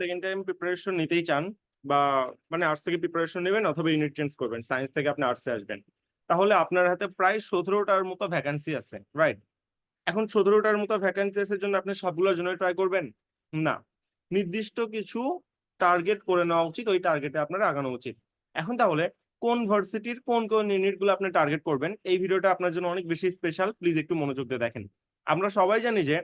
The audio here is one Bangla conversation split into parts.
সেকেন্ড টাইম প্রিপারেশন নিতেই চান বা মানে আর্টস থেকে প্রিপারেশন নেবেন অথবা ইউনিট চেঞ্জ করবেন সায়েন্স থেকে আপনি আর্টসে আসবেন। তাহলে আপনার হাতে প্রায় সতেরোটার মতো ভ্যাকান্সি আছে রাইট এখন সতেরোটার মতো ভ্যাকান্সি আছে জন্য আপনি সবগুলোর জন্য ট্রাই করবেন? না। নির্দিষ্ট কিছু টার্গেট করে নেওয়া উচিত, ওই টার্গেটে আপনার আগানো উচিত। এখন তাহলে কোন ভার্সিটির কোন কোন ইউনিটগুলো আপনি টার্গেট করবেন, এই ভিডিওটা আপনার জন্য অনেক বেশি স্পেশাল প্লিজ একটু মনোযোগ দিয়ে দেখেন। আমরা সবাই জানি যে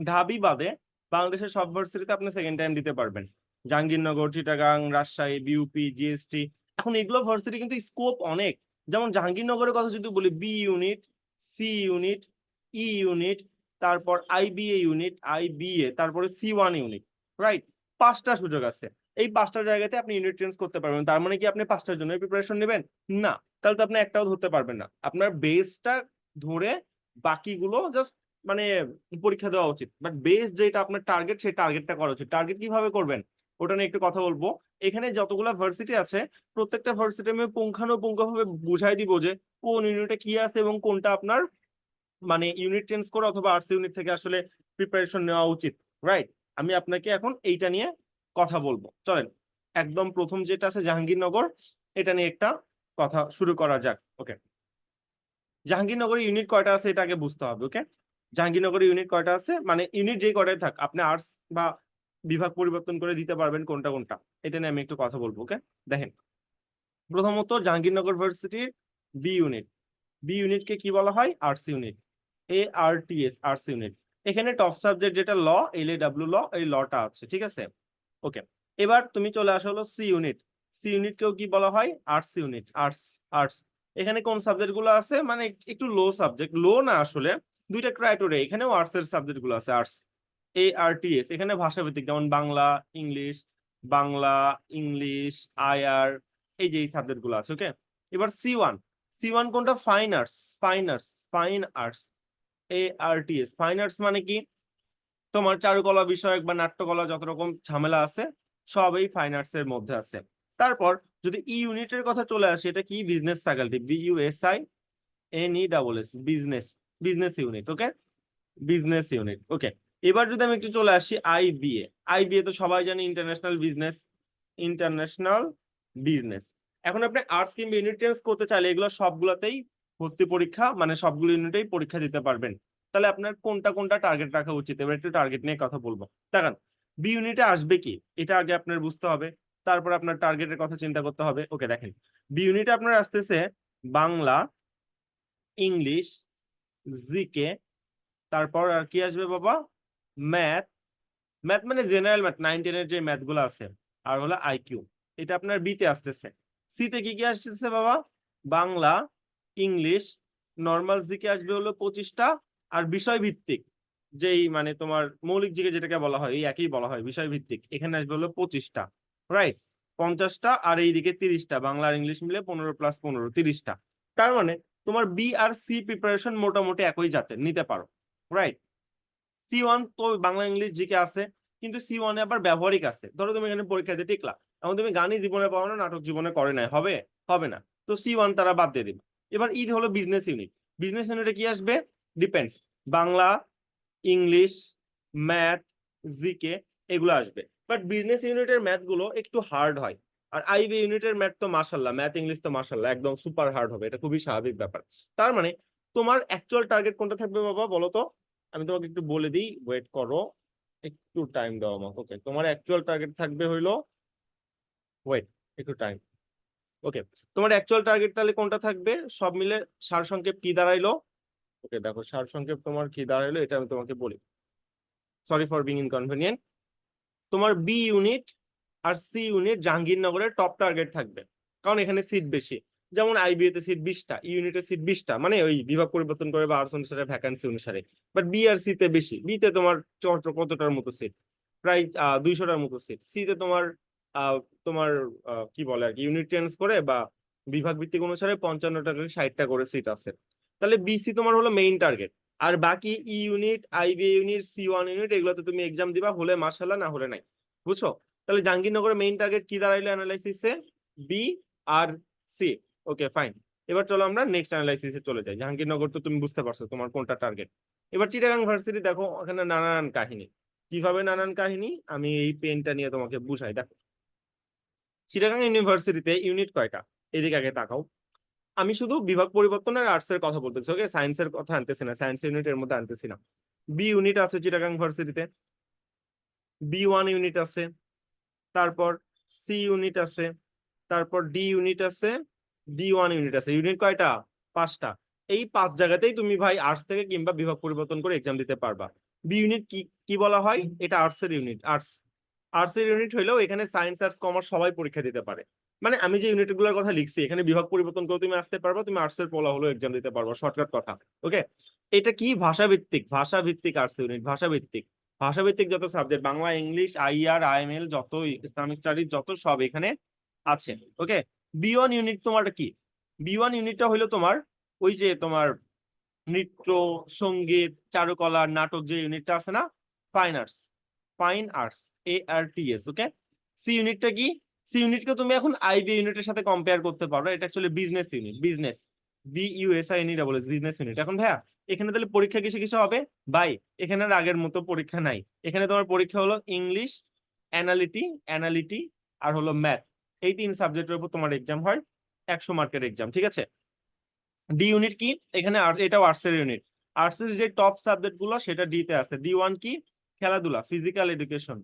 ঢাবি বাদে বাংলাদেশের সব ভার্সিটিতে আপনি সেকেন্ড টাইম দিতে পারবেন। জাহাঙ্গীরনগর, চিটাগাং, রাজশাহী বিউপি জিএসটি এখন এগুলো ভার্সিটি কিন্তু স্কোপ অনেক। যেমন জাহাঙ্গীরনগরের কথা যদি বলি B unit C unit E unit তারপর আইবিএ ইউনিট আইবিএ তারপরে সি ওয়ান ইউনিট রাইট পাঁচটা সুযোগ আছে। এই পাঁচটা জায়গাতে আপনি ইউনিট চেঞ্জ করতে পারবেন। তার মানে কি আপনি পাঁচটার জন্য প্রিপারেশন নেবেন? না। তাহলে তো আপনি একটাও ধরতে পারবেন না। আপনার বেসটা ধরে বাকিগুলো জাস্ট মানে পরীক্ষা দেওয়া উচিত। বাট বেস যেটা আপনার টার্গেট সেই টার্গেটটা করা উচিত। টার্গেট কীভাবে করবেন? ওটা নিয়ে একটু কথা বলব। এখানে যতগুলো ভার্সিটি আছে, প্রত্যেকটা ভার্সিটি আমি পুঙ্খানুপুঙ্খভাবে বুঝাই দিব যে কোন ইউনিটে কি আছে এবং কোনটা আপনার মানে ইউনিট চেঞ্জ করে অথবা আর্টস ইউনিট থেকে আসলে প্রিপারেশন নেওয়া উচিত। রাইট আমি আপনাকে এখন এইটা নিয়ে কথা বলব। চলেন, একদম প্রথম যেটা আছে জাহাঙ্গীরনগর, এটা নিয়ে একটা কথা শুরু করা যাক। ওকে জাহাঙ্গীরনগরের ইউনিট কয়টা আছে এটা আগে বুঝতে হবে ওকে জাহাঙ্গীরনগরের ইউনিট কয়টা আছে? মানে ইউনিট যে কয়টায় থাক, আপনি আর্টস বা বিভাগ পরিবর্তন করে দিতে পারবেন কোনটা কোনটা। এটা নিয়ে আমি একটু কথা বলব ওকে দেখেন, প্রথমত জাহাঙ্গীরনগর ভার্সিটির বি ইউনিট বি ইউনিটকে কি বলা হয়? Arts unit A R T S arts unit এখানে টপ সাবজেক্ট যেটা ল এল এ ডাব্লিউ ল এই লটা আছে, ঠিক আছে? ওকে এবার তুমি চলে আসো হলো সি ইউনিট সি ইউনিটকেও কি বলা হয়? আর্টস ইউনিট আর্টস আর্টস এখানে কোন সাবজেক্টগুলো আছে? মানে একটু লো সাবজেক্ট লো না আসলে দুইটা ক্রাইটেরিয়া এখানেও আর্টস এর সাবজেক্টগুলো আছে arts A R T S এখানে ভাষাভিত্তিক, যেমন বাংলা ইংলিশ বাংলা ইংলিশ আয়ার এই যে এই সাবজেক্টগুলো আছে ওকে এবার সি ওয়ান সি ওয়ান কোনটা? Fine arts fine arts fine arts A R T S fine arts মানে কি? তোমার চারুকলা বিষয়ক বা নাট্যকলা যত রকম ঝামেলা আছে সব এই ফাইন আর্টস এর মধ্যে আছে। তারপর যদি ই ইউনিটের কথা চলে আসে, এটা কি? Business faculty B U S I N E double S business business unit okay business unit okay এবার যদি আমি একটু চলে আসি আইবিএ আইবিএ তো সবাই জানি ইন্টারন্যাশনাল বিজনেস ইন্টারন্যাশনাল বিজনেস এখন আপনি আর্টস কিংবা ইউনিট চেঞ্জ করতে চাইলে এগুলো সবগুলোতেই ভর্তি পরীক্ষা মানে সবগুলো ইউনিটেই পরীক্ষা দিতে পারবেন। তাহলে আপনার কোনটা কোনটা টার্গেট রাখা উচিত? এবার একটু টার্গেট নিয়ে কথা বলব। দেখেন বি ইউনিটে আসবে কি? এটা আগে আপনার বুঝতে হবে। তারপর আপনার টার্গেটের কথা চিন্তা করতে হবে। ওকে দেখেন বি ইউনিটে আপনার আসতেছে বাংলা ইংলিশ জিকে তারপর আর কি আসবে বাবা? ম্যাথ ম্যাথ মানে জেনারেল ম্যাথ নাইন টেনের যে ম্যাথগুলো আছে, আর হলো আইকিউ এটা আপনার বিতে আসতেছে। সিতে কি কি আসতেছে বাবা? বাংলা, ইংলিশ নর্মাল জিকে আসবে হলো পঁচিশটা, আর বিষয় ভিত্তিক যেই মানে তোমার মৌলিক জিকে যেটাকে বলা হয়, এই একই বলা হয় বিষয় ভিত্তিক এখানে আসবে হলো পঁচিশটা রাইট পঞ্চাশটা, আর এইদিকে তিরিশটা, বাংলা আর ইংলিশ মিলে পনেরো প্লাস পনেরো, তিরিশটা। তার মানে তোমার বি আর সি প্রিপারেশন মোটামুটি একই জাতের, নিতে পারো রাইট সি ওয়ান তো বাংলা ইংলিশ জিকে আছে, কিন্তু সি ওয়ানে আবার ব্যবহারিক আছে। ধরো তুমি এখানে পরীক্ষা দিয়ে টিকলা, এখন তুমি গানই জীবনে পাও না, নাটক জীবনে করে নাই, হবে? হবে না। তো সি ওয়ান তারা বাদ দিয়ে দিবে। এবার ঈদ হলো বিজনেস ইউনিট বিজনেস ইউনিটে কি আসবে? Depends Bangla, English math GK এগুলো আসবে। বাট বিজনেস ইউনিটের ম্যাথগুলো একটু হার্ড হয়। আর আইবি ইউনিটের ম্যাথ তো মাসাল্লাহ ম্যাথ, ইংলিশ তো মাসাল্লাহ একদম সুপার হার্ড হবে, এটা খুবই স্বাভাবিক ব্যাপার। তার মানে তোমার অ্যাকচুয়াল টার্গেট কোনটা থাকবে বাবা বলো তো? আমি তোমাকে একটু বলে দিই ওয়েট করো, একটু টাইম দাও আমাকে ওকে তোমার অ্যাকচুয়াল টার্গেট থাকবে হইল ওয়েট একটু টাইম ওকে তোমার অ্যাকচুয়াল টার্গেট তাহলে কোনটা থাকবে? সব মিলে সারসংক্ষেপ কি দাঁড়াইলো? ওকে দেখো সারসংক্ষেপ তোমার কি দাঁড়াইলো, এটা আমি তোমাকে বলি। সরি ফর বিং ইনকনভিনিয়েন্ট তোমার বি ইউনিট আর সি ইউনিট জাহাঙ্গীরনগরের টপ টার্গেট থাকবে। কারণ এখানে সিট বেশি। যেমন আইবিএ তে সিট বিশটা ইউনিটে সিট বিশটা মানে ওই বিভাগ পরিবর্তন করে বা আর্টস অনুসারে ভ্যাকান্সি অনুসারে। বাট বি আর সি তে বেশি। বি তে তোমার চট কতটার মতো সিট প্রায় দুইশোটার মতো সিট সি তে তোমার তোমার কি বলে আর কি ইউনিট চেঞ্জ করে বা বিভাগ ভিত্তিক অনুসারে পঞ্চান্নটা থেকে ষাটটা করে সিট আছে। তাহলে বিসি তোমার হলো মেইন টার্গেট আর বাকি E unit IB unit C one unit এগুলোতে তুমি এক্সাম দিবা, হলে মাসাল্লাহ না হলে নাই। বুঝছ? তাহলে জাহাঙ্গীরনগরের মেইন টার্গেট কি দাঁড়াইলো অ্যানালাইসিসে B R C okay fine এবার চলো আমরা নেক্সট অ্যানালাইসিসে চলে যাই। জাহাঙ্গীরনগর তো তুমি বুঝতে পারছ তোমার কোনটা টার্গেট এবার চিটাগাং ভার্সিটি দেখো, ওখানে নানান কাহিনী। কীভাবে নানান কাহিনী? আমি এই পেনটা নিয়ে তোমাকে বুঝাই। দেখো চিটাগাং ইউনিভার্সিটিতে ইউনিট কয়টা? এদিকে আগে তাকাও। আমি শুধু বিভাগ পরিবর্তনের আর্টস এর কথা বলতেছি ওকে সায়েন্সের কথা আনতেছি না সায়েন্স ইউনিটের মধ্যে আনতেছি না। বি ইউনিট আছে চিটাগাং ভার্সিটিতে বি ওয়ান ইউনিট আছে। তারপর সি ইউনিট আছে, তারপর ডি ইউনিট আছে ডি ওয়ান ইউনিট আছে। ইউনিট কয়টা? পাঁচটা। এই পাঁচ জায়গাতেই তুমি ভাই আর্টস থেকে কিংবা বিভাগ পরিবর্তন করে এক্সাম দিতে পারবা। বি ইউনিট কি কি বলা হয়? এটা আর্টস এর ইউনিট আর্টস আর্টস এর ইউনিট হইলেও এখানে সায়েন্স আর্টস কমার্স সবাই পরীক্ষা দিতে পারে। মানে আমি যে ইউনিটগুলোর কথা লিখছি, এখানে বিভাগ পরিবর্তন করে তুমি আসতে পারবা, তুমি আর্টস এর পলা হলো এক্সাম দিতে পারবা। শর্টকাট কথা। ওকে এটা কি? ভাষা ভিত্তিক ভাষা ভিত্তিক আর্টস ইউনিট ভাষা ভিত্তিক ভাষা ভিত্তিক যত subject Bangla, English IR IML যত ইসলামিক স্টাডিজ যত সব এখানে আছে ওকে বি ওয়ান ইউনিট তোমার কি? বি ওয়ান ইউনিটটা হলো তোমার ওই যে তোমার নৃত্য, সংগীত, চারুকলা, নাটক যে ইউনিটটা আছে না? Fine arts fine arts A R T S okay C ইউনিটটা কি? সি ইউনিটকে তুমি এখন আইবি ইউনিটের সাথে কম্পেয়ার করতে পারো, এটা actually business unit business B U S I N double business unit এখন ভাইয়া এখানে তাহলে পরীক্ষা কিসে কিসে হবে? বাই এখানে আগের মতো পরীক্ষা নাই। এখানে তোমার পরীক্ষা হলো ইংলিশ অ্যানালিটি অ্যানালিটি আর হলো ম্যাথ এই তিন সাবজেক্টের উপর তোমার এক্সাম হয়, একশো মার্কের এক্সাম ঠিক আছে? ডি ইউনিট কি? এখানে এটাও আর্টসের ইউনিট আর্টসের যে টপ সাবজেক্টগুলো, সেটা ডি তে আছে। ডি ওয়ান কি? খেলাধুলা ফিজিক্যাল এডুকেশন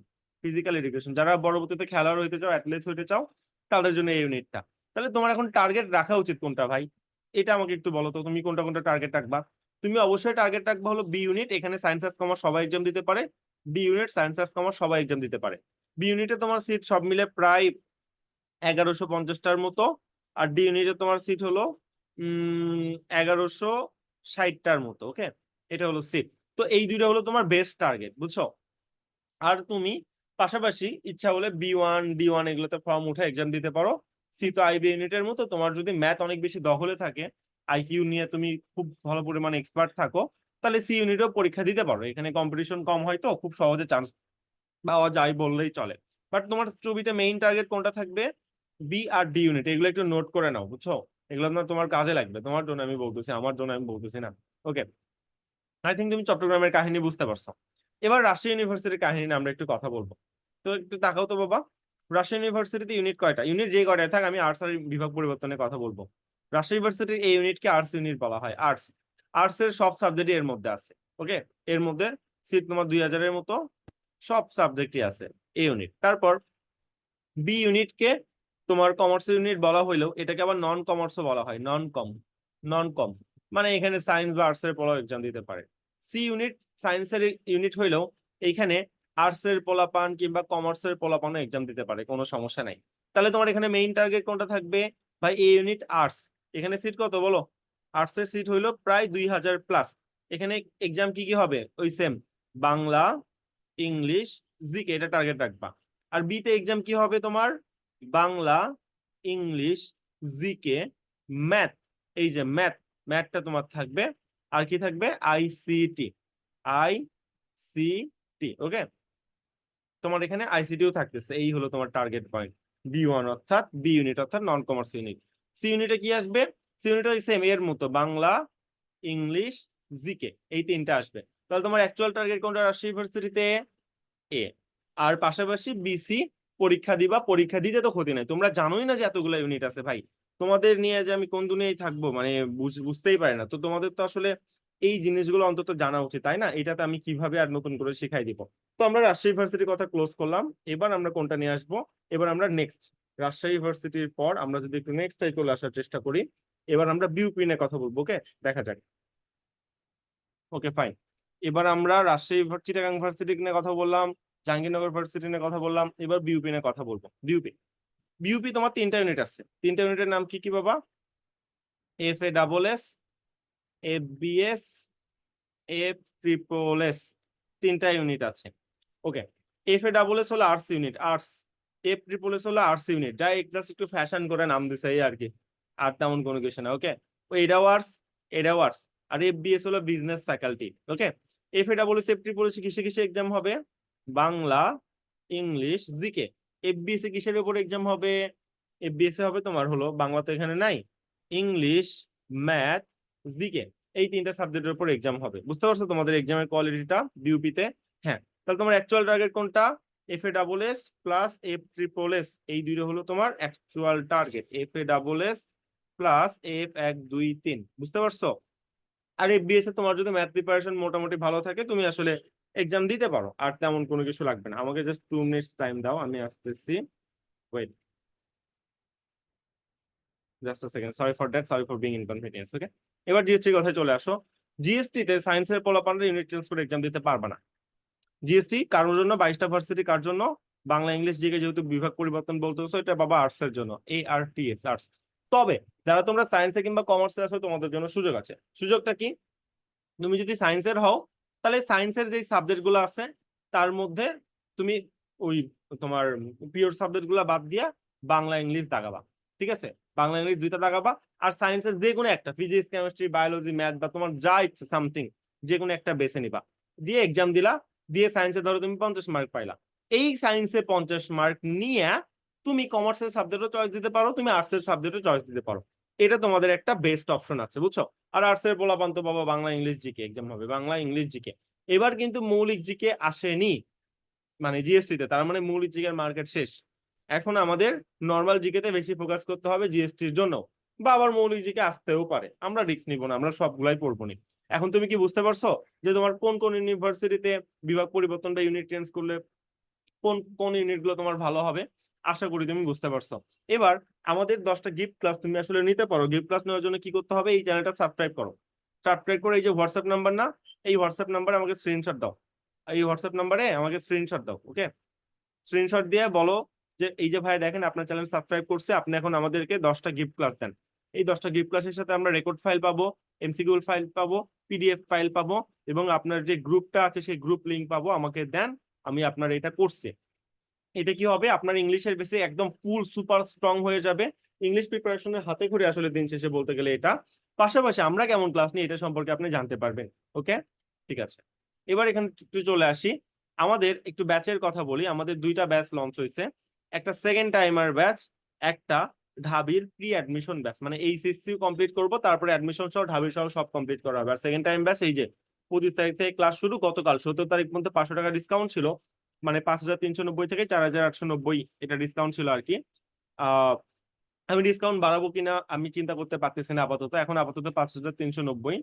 ফিজিক্যাল এডুকেশন যারা পরবর্তীতে খেলোয়াড় হইতে চাও অ্যাথলেট হইতে চাও, তাদের জন্য এই ইউনিটটা তাহলে তোমার এখন টার্গেট রাখা উচিত কোনটা, ভাই? এটা আমাকে একটু বলো তো, তুমি কোনটা কোনটা টার্গেট রাখবা? তুমি অবশ্যই টার্গেট রাখবা হলো বি ইউনিট এখানে সায়েন্স আর্টস কমার্স সবাই এক্সাম দিতে পারে। D unit science arts commerce সবাই এক্সাম দিতে পারে। বি ইউনিটে তোমার সিট সব মিলে প্রায় এগারোশো পঞ্চাশটার মতো। আর ডি ইউনিটে তোমার সিট হলো এগারোশো ষাটটার মতো ওকে এটা হলো সিট তো এই দুইটা হলো তোমার বেস্ট টার্গেট বুঝছ? আর তুমি পাশাপাশি ইচ্ছা হলে বি ওয়ান ডি ওয়ান এগুলোতে ফর্ম উঠে এক্সাম দিতে পারো। সি তো আইবি ইউনিটের মতো, তোমার যদি ম্যাথ অনেক বেশি দখলে থাকে আইকিউ নিয়ে তুমি খুব ভালো পরিমাণে এক্সপার্ট থাকো, তাহলে সি ইউনিটও পরীক্ষা দিতে পারো। এখানে কম্পিটিশন কম হয় তো, খুব সহজে চান্স পাওয়া যায় বললেই চলে। বাট তোমার ছবিতে মেইন টার্গেট কোনটা থাকবে? বি আর ডি ইউনিট এগুলো একটু নোট করে নাও, বুঝছ? এগুলো না তোমার কাজে লাগবে। তোমার জন্য আমি বলতেছি, আমার জন্য আমি বলতেছি না। ওকে আই থিঙ্ক তুমি চট্টগ্রামের কাহিনী বুঝতে পারছ। এবার রাজশাহী ইউনিভার্সিটির কাহিনী নিয়ে আমরা একটু কথা বলব। তো একটু তাকাও তো বাবা। রাজশাহী ইউনিভার্সিটিতে ইউনিট কয়টা? ইউনিট যে কয়টায় থাক, আমি আর্টস আর বিভাগ পরিবর্তনের কথা বলব। রাজশাহী ইউনিভার্সিটির এই ইউনিটকে আর্টস ইউনিট বলা হয় আর্টস আর্টস সব সাবজেক্টই এর মধ্যে আছে ওকে এর মধ্যে সিট তোমার দুই হাজারের মতো সব সাবজেক্টই আছে ইউনিট তারপর বি ইউনিটকে তোমার কমার্স ইউনিট বলা হইলেও এটাকে আবার নন কমার্সও বলা হয় নন কম নন কম মানে এখানে সায়েন্স বা আর্টস এর পড়াও এক্সাম দিতে পারে। সি ইউনিট সায়েন্সের ইউনিট হইলেও এইখানে আর্টস এর পোলাপান কিংবা কমার্স এর পোলাপানও এক্সাম দিতে পারে, কোনো সমস্যা নাই। তাহলে তোমার এখানে মেইন টার্গেট কোনটা থাকবে? ভাই এ ইউনিট আর্টস এখানে সিট কত বলো? আর্টস এর সিট হইল প্রায় দুই হাজার প্লাস এখানে এক্সাম কি কি হবে? ওই সেম বাংলা, ইংলিশ জিকে এটা টার্গেট রাখবা। আর বিতে এক্সাম কি হবে তোমার? বাংলা, ইংলিশ জিকে ম্যাথ এই যে ম্যাথ ম্যাথটা তোমার থাকবে। আর কি থাকবে? আইসিটি টি ওকে তোমার এখানে আইসিটিও থাকতেছে। এই হলো তোমার টার্গেট পয়েন্ট বি ওয়ান অর্থাৎ বি ইউনিট অর্থাৎ নন কমার্স ইউনিট সি ইউনিটে কি আসবে? সি ইউনিট সেম এর মতো। বাংলা, ইংলিশ, জিকে, এই তিনটা আসবে। তাহলে তোমার অ্যাকচুয়াল টার্গেট কোনটা? রাজশাহী ইউনিভার্সিটিতে এ আর পাশাপাশি বিসি পরীক্ষা দিবা। পরীক্ষা দিতে তো ক্ষতি নাই। তোমরা জানোই না যে এতগুলো ইউনিট আছে ভাই। তোমাদের নিয়ে যে আমি কোন দুনিয়ায় থাকব মানে বুঝ- বুঝতেই পারি না। তো তোমাদের তো আসলে এই জিনিসগুলো অন্তত জানা উচিত, তাই না? এটাতে আমি কীভাবে আর নতুন করে শিখাই দিব। তো আমরা রাজশাহী ইউনিভার্সিটির কথা ক্লোজ করলাম। এবার আমরা কোনটা নিয়ে আসব? এবার আমরা নেক্সট রাজশাহী ইউনিভার্সিটির পর আমরা যদি একটু নেক্সট টাই চলে আসার চেষ্টা করি, এবার আমরা বিউপি নিয়ে কথা বলব ওকে দেখা যাক। ওকে ফাইন এবার আমরা রাজশাহী চিটাগাং ইউনিভার্সিটি নিয়ে কথা বললাম জাহাঙ্গীরনগর ইউনিভার্সিটি নিয়ে কথা বললাম, এবার বিউপি নিয়ে কথা বলব। বিউপি বিউপি তোমার তিনটা ইউনিট আছে। তিনটা ইউনিটের নাম কি কি বাবা? F A double S F B S F triple S তিনটা ইউনিট আছে। Okay F A double S হলো arts unit arts F triple S হলো আর্টস ইউনিট যা জাস্ট একটু ফ্যাশন করে নাম দিছে এই আর কি। আর তেমন কোনো কিছু না ওকে ও এটাও আর্টস আর এফ বি এস হলো business faculty okay F A double S F triple কিসে কিসে এক্সাম হবে? বাংলা ইংলিশ জিকে এফবিএস এ কিসের উপর এক্সাম হবে? এফবিএস এ হবে তোমার হলো, বাংলা তো এখানে নাই। ইংলিশ ম্যাথ জিকে এই তিনটা সাবজেক্টের উপর এক্সাম হবে। বুঝতে পারছ তোমাদের এক্সামের কোয়ালিটিটা বিউপিতে হ্যাঁ তাহলে তোমার অ্যাকচুয়াল টার্গেট কোনটা? F A double S plus F triple S এই দুইটা হলো তোমার actual target F A double S plus F এক দুই তিন, বুঝতে পারছ? আর এফবিএস এ তোমার যদি ম্যাথ প্রিপারেশন মোটামুটি ভালো থাকে, তুমি আসলে এক্সাম দিতে পারো, আর তেমন কোনো কিছু লাগবে না। আমাকে জাস্ট টু মিনিটস টাইম দাও, আমি আসতেছি। Wait just a second sorry for that sorry for being inconvenience okay এবার জিএসটি কথায় চলে আসো। জিএসটি তে সায়েন্সের পোলাপানরা ইউনিট চেঞ্জ করে এক্সাম দিতে পারবে না। জিএসটি কারোর জন্য, বাইশটা ভার্সিটি কার জন্য? বাংলা ইংলিশ জিকে যেহেতু বিভাগ পরিবর্তন বলতেছো এটা বাবা আর্টস এর জন্য এ আর টি এস আর্টস তবে, যারা তোমরা সায়েন্সে কিংবা কমার্সে আসো তোমাদের জন্য সুযোগ আছে। সুযোগটা কি? তুমি যদি সায়েন্সের হও, তাহলে সায়েন্সের যে সাবজেক্টগুলো আছে, তার মধ্যে তুমি ওই তোমার পিওর সাবজেক্টগুলা বাদ দিয়া বাংলা, ইংলিশ দাগাবা, ঠিক আছে? বাংলা, ইংলিশ দুইটা দাগাবা, আর সায়েন্সের যে কোনো একটা ফিজিক্স কেমিস্ট্রি বায়োলজি ম্যাথ বা তোমার যা ইচ্ছে সামথিং যে কোনো একটা বেছে নিবা। দিয়ে এক্সাম দিলা দিয়ে সায়েন্সে ধরো তুমি পঞ্চাশ মার্ক পাইলা। এই সায়েন্সে পঞ্চাশ মার্ক নিয়ে তুমি কমার্সের সাবজেক্টও চয়েস দিতে পারো, তুমি আর্টসের সাবজেক্টও চয়েস দিতে পারো। এটা তোমাদের একটা বেস্ট অপশন আছে, বুঝছ? আর আর্টসের পোলাপান তো বাবা বাংলা, ইংলিশ জিকে এক্সাম হবে বাংলা, ইংলিশ জিকে। এবার কিন্তু মৌলিক জিকে আসেনি মানে জিএসটি তে, তার মানে মৌলিক জিকের মার্কেট শেষ। এখন আমাদের নর্মাল জিকেতে বেশি ফোকাস করতে হবে জিএসটির জন্য, বা আবার মৌলিক জিকে আসতেও পারে। আমরা রিস্ক নিব না, আমরা সবগুলাই পড়ব নি। এখন তুমি কি বুঝতে পারছ যে তোমার কোন কোন ইউনিভার্সিটিতে বিভাগ পরিবর্তন বা ইউনিট চেঞ্জ করলে কোন কোন ইউনিটগুলো তোমার ভালো হবে? আশা করি তুমি বুঝতে পারছ। এবার আমাদের দশটা গিফট ক্লাস তুমি আসলে নিতে পারো। গিফট ক্লাস নেওয়ার জন্য কি করতে হবে? এই চ্যানেলটা সাবস্ক্রাইব করো। সাবস্ক্রাইব করে এই যে হোয়াটসঅ্যাপ নাম্বার না, এই হোয়াটসঅ্যাপ নাম্বারে আমাকে স্ক্রিনশট দাও। এই হোয়াটসঅ্যাপ নাম্বারে আমাকে স্ক্রিনশট দাও ওকে স্ক্রিনশট দিয়ে বলো যে, এই যে ভাই দেখেন আপনার চ্যানেল সাবস্ক্রাইব করছে, আপনি এখন আমাদেরকে দশটা গিফট ক্লাস দেন। এই দশটা গিফট ক্লাসের সাথে আমরা রেকর্ড ফাইল পাবো। এমসিকিউল ফাইল পাবো পিডিএফ ফাইল পাবো এবং আপনার যে গ্রুপটা আছে সেই গ্রুপ লিংক পাবো, আমাকে দেন, আমি আপনার এটা করছি। এতে কি হবে? আপনার ইংলিশের বেসে একদম ফুল সুপার স্ট্রং হয়ে যাবে। ইংলিশ প্রিপারেশনের হাতে করে আসলে দিন শেষে বলতে গেলে এটা। পাশাপাশি আমরা কেমন ক্লাস নিই এটা সম্পর্কে আপনি জানতে পারবেন ওকে ঠিক আছে। এবার এখানে একটু চলে আসি। আমাদের একটু ব্যাচের কথা বলি। আমাদের দুইটা ব্যাচ লঞ্চ হয়েছে একটা সেকেন্ড টাইমার ব্যাচ একটা ঢাবির প্রি অ্যাডমিশন ব্যাচ মানে এইচএসসি কমপ্লিট করব, তারপরে অ্যাডমিশন সহ ঢাবি সহ সব কমপ্লিট করা হবে। আর সেকেন্ড টাইম ব্যাচ এই যে পঁচিশ তারিখ থেকে ক্লাস শুরু, গতকাল সতেরো তারিখ পর্যন্ত পাঁচশো টাকা ডিসকাউন্ট ছিল মানে পাঁচ হাজার তিনশো নব্বই থেকে চার হাজার আটশো নব্বই এটা ডিসকাউন্ট ছিল আর কি আমি ডিসকাউন্ট বাড়াবো কিনা আমি চিন্তা করতে পারতেছি না আপাতত, এখন আপাতত পাঁচ হাজার তিনশো নব্বই।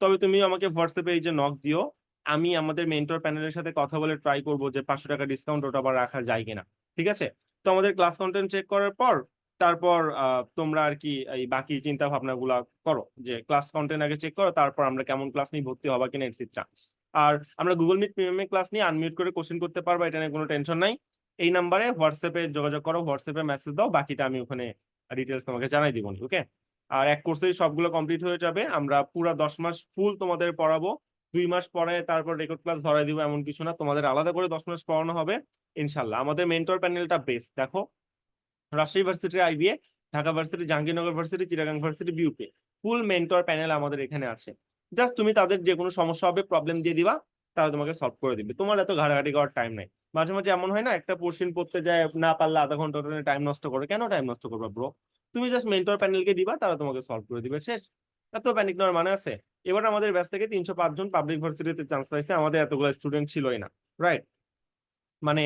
তবে তুমি আমাকে হোয়াটসঅ্যাপে এই যে নক দিও, আমি আমাদের মেন্টর প্যানেলের সাথে কথা বলে ট্রাই করব যে পাঁচশো টাকা ডিসকাউন্ট ওটা আবার রাখা যায় কিনা, ঠিক আছে? তো আমাদের ক্লাস কন্টেন্ট চেক করার পর তারপর তোমরা আর কি এই বাকি চিন্তা ভাবনা গুলা করো যে ক্লাস কন্টেন্ট আগে চেক করো, তারপর আমরা কেমন ক্লাস নিয়ে ভর্তি হবা কিনা এটসেট্রা আর আমরা গুগল মিট প্রিমিয়ামে ক্লাস নিয়ে আনমিউট করে কোশ্চেন করতে পারব, এটা নিয়ে কোনো টেনশন নাই। এই নাম্বারে হোয়াটসঅ্যাপে যোগাযোগ করো হোয়াটসঅ্যাপে মেসেজ দাও, বাকিটা আমি ওখানে ডিটেলস তোমাকে জানাই দিব ওকে আর এক কোর্সেই সবগুলো কমপ্লিট হয়ে যাবে, আমরা পুরো দশ মাস ফুল তোমাদের পড়াবো। দুই মাস পড়ায় তারপর রেকর্ড ক্লাস ধরাই দিব, এমন কিছু না, তোমাদের আলাদা করে দশ মাস পড়ানো হবে, ইনশাল্লাহ। আমাদের মেন্টর প্যানেলটা বেস্ট দেখো। Rajshahi varsity IBA Dhaka varsity, Jahangirnagar varsity, Chittagong varsity BUP full mentor panel আমাদের এখানে আছে। জাস্ট তুমি তাদের যে কোনো সমস্যা হবে প্রবলেম দিয়ে দিবা, তারা তোমাকে সলভ করে দিবে। তোমার এত ঘাটাঘাটি করার টাইম নাই। মাঝে মাঝে এমন হয় না, একটা পোর্শন পড়তে যায়, না পারলে আধা ঘণ্টা টাইম নষ্ট করে। কেন টাইম নষ্ট করবা ব্রো তুমি জাস্ট মেন্টর প্যানেলকে দিবা, তারা তোমাকে সলভ করে দিবে, শেষ। এত প্যানিক নেওয়ার মানে আছে? এবার আমাদের ব্যাচ থেকে তিনশো পাঁচজন পাবলিক ভার্সিটিতে চান্স পাইছে, আমাদের এতগুলো স্টুডেন্ট ছিলই না রাইট মানে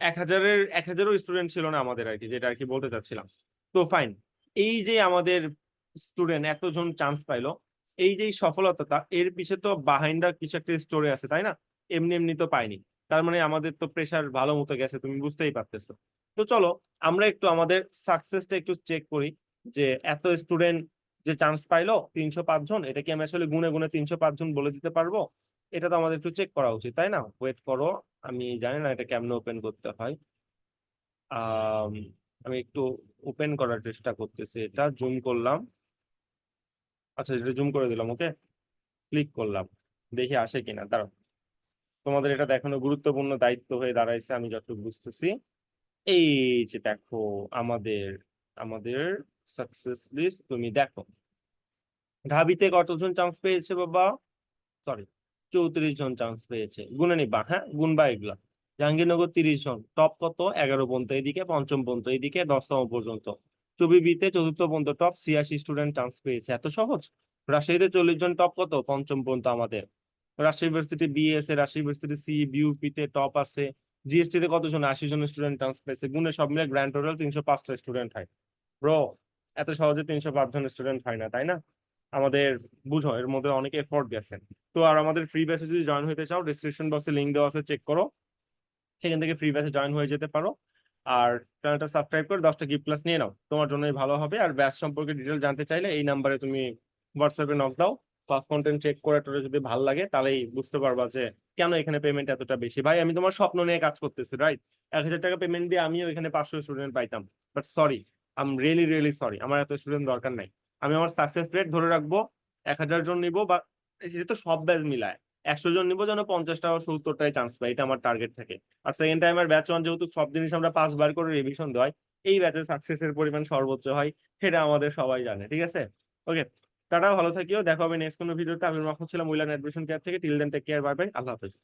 এক হাজারের, এক হাজারও স্টুডেন্ট ছিল না আমাদের আর কি যেটা আর কি বলতে চাচ্ছিলাম। তো ফাইন এই যে আমাদের স্টুডেন্ট এতজন চান্স পাইলো, এই যে এই সফলতাটা, এর পিছে তো বাহাইন্ডার কিছু একটা স্টোরি আছে, তাই না? এমনি এমনি তো পাইনি। তার মানে আমাদের তো প্রেশার ভালো মতো গেছে, তুমি বুঝতেই পারতেছো। তো চলো, আমরা একটু আমাদের সাকসেসটা একটু চেক করি, যে এত স্টুডেন্ট যে চান্স পাইলো, তিনশো পাঁচ জন, এটা কি আমি আসলে গুনে গুনে তিনশো পাঁচ জন বলে দিতে পারব? এটা তো আমাদের একটু চেক করা উচিত তাই না? ওয়েট করো আমি জানি না এটা কেমনে ওপেন করতে হয়। আম, একটু ওপেন করার চেষ্টা করতেছি এটা জুম করলাম। আচ্ছা এটা জুম করে দিলাম ওকে ক্লিক করলাম দেখি আসে কিনা দাঁড়াও। তোমাদের এটা দেখানো গুরুত্বপূর্ণ দায়িত্ব হয়ে দাঁড়াইছে আমি যতটুকু বুঝতেছি। এই যে দেখো আমাদের আমাদের সাকসেস লিস্ট তুমি দেখো। ঢাবিতে কতজন চান্স পেয়েছে বাবা? সরি চৌত্রিশ জন চান্স পেয়েছে। গুনে নিবা হ্যাঁ? গুনবা এগুলা। জাহাঙ্গীরনগর তিরিশ জন। টপ কত? এগারো পর্যন্ত এইদিকে পঞ্চম পর্যন্ত এইদিকে দশতম পর্যন্ত। চবিবিতে চতুর্থ পর্যন্ত টপ ছিয়াশি স্টুডেন্ট চান্স পেয়েছে। এত সহজ? রাজশাহীতে চল্লিশ জন টপ কত? পঞ্চম পর্যন্ত আমাদের। রাজশাহী ইউনিভার্সিটি বিএস এ রাজশাহী ইউনিভার্সিটি সি বিউপি তে টপ আছে। জিএসটি তে কতজন আশি জন স্টুডেন্ট চান্স পেয়েছে। গুণে সব মিলে গ্র্যান্ড টোটাল তিনশো পাঁচটা স্টুডেন্ট হয়। ব্রো এত সহজে তিনশো পাঁচ জন স্টুডেন্ট হয় না, তাই না? আমাদের বুঝো, এর মধ্যে অনেক এফোর্ট গেছেন তো আর আমাদের ফ্রি ব্যাচে যদি জয়েন হতে চাও ডিসক্রিপশন বক্সে লিঙ্ক দেওয়া আছে চেক করো। সেখান থেকে ফ্রি ব্যাচে জয়েন হয়ে যেতে পারো। আর চ্যানেলটা সাবস্ক্রাইব করে দশটা গিফট প্লাস নিয়ে নাও। তোমার জন্যই ভালো হবে। আর ব্যাচ সম্পর্কে ডিটেল জানতে চাইলে এই নাম্বারে তুমি হোয়াটসঅ্যাপে নক দাও। ফার্স্ট কন্টেন্ট চেক করে টোরে যদি ভালো লাগে, তাহলেই বুঝতে পারবা যে কেন এখানে পেমেন্ট এতটা বেশি। ভাই, আমি তোমার স্বপ্ন নিয়ে কাজ করতেছি রাইট এক হাজার টাকা পেমেন্ট দিয়ে আমিও এখানে পাঁচশো স্টুডেন্ট পাইতাম। But sorry um really really sorry আমার এত স্টুডেন্ট দরকার নাই। আমি আমার সাকসেস রেট ধরে রাখব, এক হাজার জন নিবো বা সেটা তো সব ব্যাচ মিলায়। একশো জন নিবো যেন পঞ্চাশটা বা সত্তরটায় চান্স পাই, এটা আমার টার্গেট থাকে। আর সেকেন্ড টাইম আর ব্যাচ ওয়ান যেহেতু সব জিনিস আমরা পাঁচবার করে রিভিশন দেওয়াই, এই ব্যাচে সাকসেসের পরিমাণ সর্বোচ্চ হয়, সেটা আমাদের সবাই জানে, ঠিক আছে? ওকে টাটা, ভালো থাকিও, দেখা হবে নেক্সট কোনো ভিডিওতে আমি মাহমুদ ছিলাম, উইলান অ্যাডমিশন কেয়ার থেকে। Till then take care bye bye আল্লাহ হাফেজ।